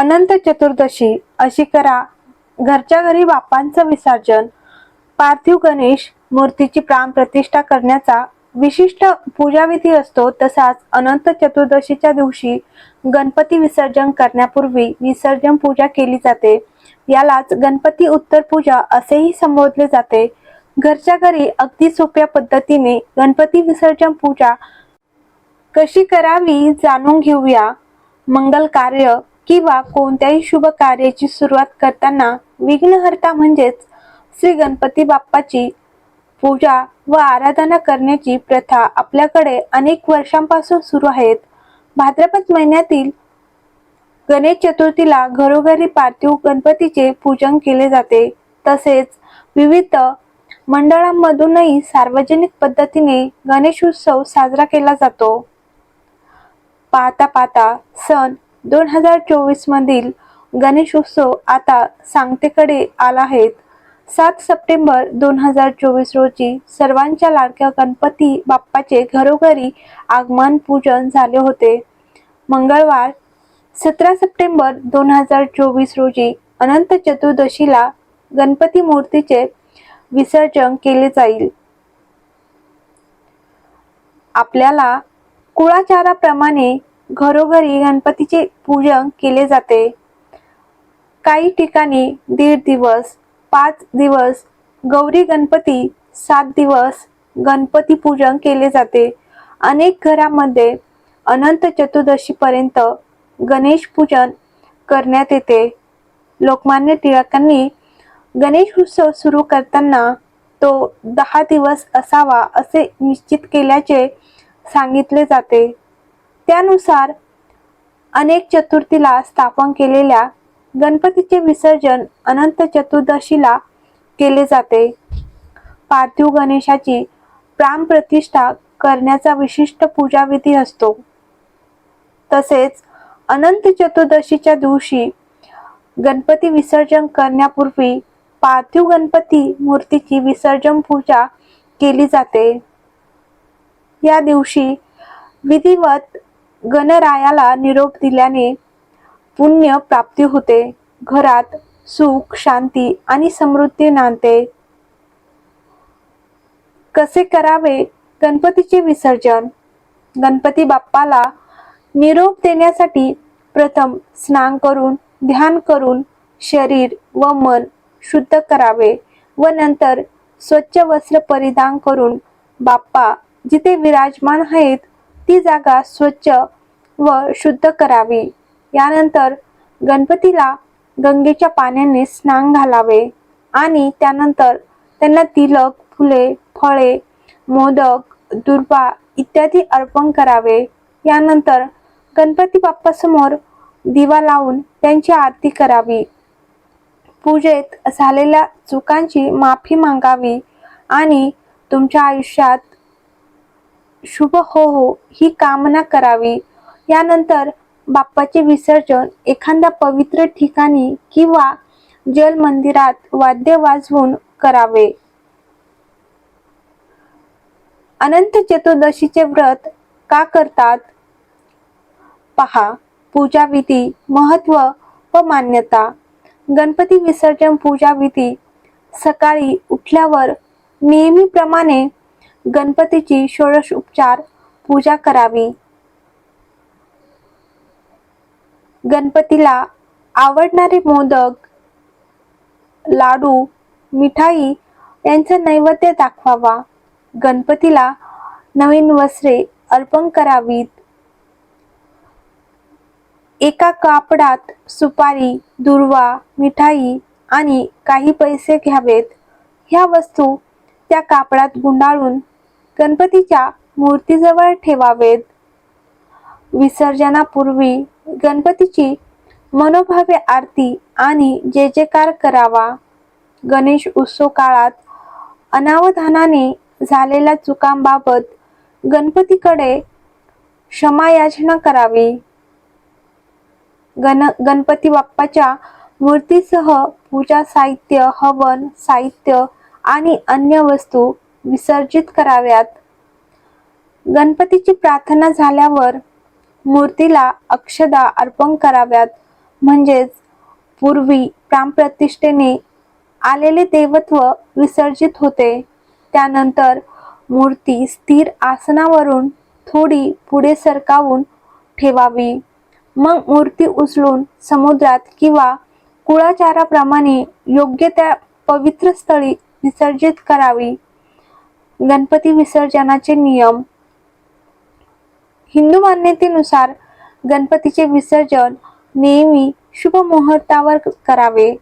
अनंत चतुर्दशी अशी करा. घरच्या घरी बाप्पांचं विसर्जन. पार्थिव गणेश मूर्तीची प्राण प्रतिष्ठा करण्याचा विशिष्ट पूजाविधी असतो. तसाच अनंत चतुर्दशीच्या दिवशी गणपती विसर्जन करण्यापूर्वी विसर्जन पूजा केली जाते. यालाच गणपती उत्तर पूजा असेही संबोधले जाते. घरच्या घरी अगदी सोप्या पद्धतीने गणपती विसर्जन पूजा कशी करावी जाणून घेऊया. मंगल कार्य किंवा कोणत्याही शुभ कार्याची सुरुवात करताना विघ्नहर्ता म्हणजेच श्री गणपती बाप्पाची पूजा व आराधना करण्याची प्रथा आपल्याकडे अनेक वर्षांपासून सुरू आहेत. भाद्रपद महिन्यातील गणेश चतुर्थीला घरोघरी पार्थिव गणपतीचे पूजन केले जाते. तसेच विविध मंडळांमधूनही सार्वजनिक पद्धतीने गणेश उत्सव साजरा केला जातो. पाहता पाहता सण दोन हजार चोवीस मधील गणेशोत्सव आता सांगतेकडे आला आहे. सात सप्टेंबर दोन हजार चोवीस रोजी सर्वांच्या लाडक्या गणपती बाप्पाचे घरोघरी आगमन पूजन झाले होते. मंगळवार सतरा सप्टेंबर दोन हजार चोवीस रोजी अनंत चतुर्दशीला गणपती मूर्तीचे विसर्जन केले जाईल. आपल्याला कुळाचाराप्रमाणे घरोघरी गणपतीचे पूजन केले जाते. काही ठिकाणी दीड दिवस पाच दिवस गौरी गणपती सात दिवस गणपती पूजन केले जाते. अनेक घरामध्ये अनंत चतुर्दशीपर्यंत गणेश पूजन करण्यात येते. लोकमान्य टिळकांनी गणेश उत्सव सुरू करताना तो दहा दिवस असावा असे निश्चित केल्याचे सांगितले जाते. त्यानुसार अनेक चतुर्थीला स्थापन केलेल्या गणपतीचे विसर्जन अनंत चतुर्दशीला केले जाते. पार्थिव गणेशाची प्राणप्रतिष्ठा करण्याचा विशिष्ट पूजाविधी असतो. तसेच अनंत चतुर्दशीच्या दिवशी गणपती विसर्जन करण्यापूर्वी पार्थिव गणपती मूर्तीची विसर्जन पूजा केली जाते. या दिवशी विधिवत गणरायाला निरोप दिल्याने पुण्य प्राप्ती होते. घरात सुख शांती आणि समृद्धी नांदते. कसे करावे? गणपतीचे विसर्जन. गणपती बाप्पाला निरोप देण्यासाठी प्रथम स्नान करून ध्यान करून शरीर व मन शुद्ध करावे व नंतर स्वच्छ वस्त्र परिधान करून बाप्पा जिथे विराजमान आहेत ती जागा स्वच्छ व शुद्ध करावी. यानंतर गणपतीला गंगेच्या पाण्याने स्नान घालावे आणि त्यानंतर त्यांना तिलक फुले फळे मोदक दुर्वा इत्यादी अर्पण करावे. यानंतर गणपती बाप्पासमोर दिवा लावून त्यांची आरती करावी. पूजेत झालेल्या चुकांची माफी मागावी आणि तुमच्या आयुष्यात शुभ हो हो ही कामना करावी. यानंतर बाप्पाचे विसर्जन एखाद्या पवित्र ठिकाणी किंवा जल मंदिरात वाद्य वाजवून करावे. अनंत चतुर्दशीचे व्रत का करतात? पहा पूजा विधी महत्त्व व मान्यता. गणपती विसर्जन पूजा विधी सकाळी उठल्यावर नेहमीप्रमाणे गणपतीची षोडश उपचार पूजा करावी. गणपतीला आवडणारे मोदक लाडू मिठाई यांचा नैवेद्य दाखवावा. गणपतीला नवीन वस्त्रे अर्पण करावीत. एका कापडात सुपारी दुर्वा मिठाई आणि काही पैसे घ्यावेत. ह्या वस्तू त्या कापडात गुंडाळून गणपतीच्या मूर्तीजवळ ठेवावेत. विसर्जनापूर्वी गणपतीची मनोभावे आरती आणि जे जेकार करावा. गणेश उत्सव काळात अनावधानाने झालेल्या चुकांबाबत गणपतीकडे क्षमायाचना करावी. गण गणपती बाप्पाच्या मूर्तीसह पूजा साहित्य हवन साहित्य आणि अन्य वस्तू विसर्जित कराव्यात. गणपतीची प्रार्थना झाल्यावर मूर्तीला अक्षदा अर्पण कराव्यात. म्हणजेच पूर्वी प्राणप्रतिष्ठेने आलेले देवत्व विसर्जित होते. त्यानंतर मूर्ती स्थिर आसनावरून थोडी पुढे सरकावून ठेवावी. मग मूर्ती उचलून समुद्रात किंवा कुळाचाराप्रमाणे योग्य त्या पवित्र स्थळी विसर्जित करावी. गणपती विसर्जनाचे नियम. हिंदू मान्यतेनुसार गणपतीचे विसर्जन नेहमी शुभ मुहूर्तावर करावे.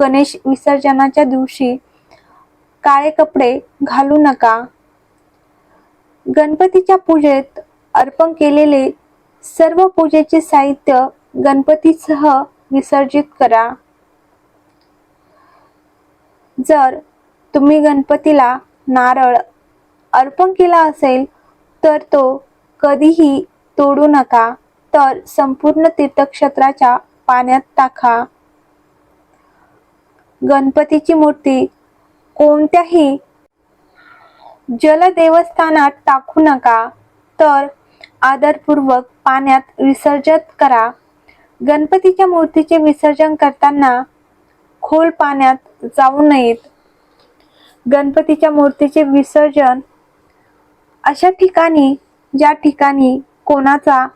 गणेश विसर्जनाच्या दिवशी काळे कपडे घालू नका. गणपतीच्या पूजेत अर्पण केलेले सर्व पूजेचे साहित्य गणपतीसह विसर्जित करा. जर तुम्ही गणपतीला नारळ अर्पण केला असेल तर तो कधीही तोडू नका. तर संपूर्ण तीर्थक्षेत्राच्या पाण्यात टाका. गणपतीची मूर्ती कोणत्याही जलदेवस्थानात टाकू नका. तर आदरपूर्वक पाण्यात विसर्जन करा. गणपतीच्या मूर्तीचे विसर्जन करताना खोल पाण्यात जाऊ नयेत. गणपतीच्या मूर्तीचे विसर्जन. अशा ठिकाणी ज्या ठिकाणी कोणाचा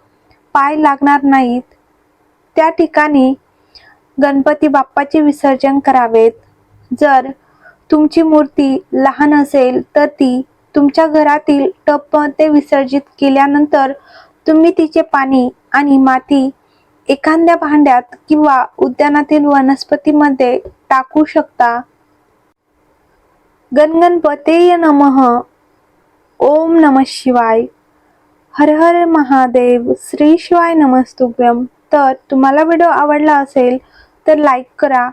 पाय लागणार नाहीत त्या ठिकाणी गणपती बाप्पाचे विसर्जन करावेत. जर तुमची मूर्ती लहान असेल तर ती तुमच्या घरातील टपमध्ये विसर्जित केल्यानंतर तुम्ही तिचे पाणी आणि माती एखाद्या भांड्यात किंवा उद्यानातील वनस्पतीमध्ये टाकू शकता. गणगणपतेय नमः। ओम नम शिवाय। हर हर महादेव। श्री शिवाय नमस्तुभ्यम तर तुम्हाला व्हिडिओ आवडला असेल तर लाईक करा.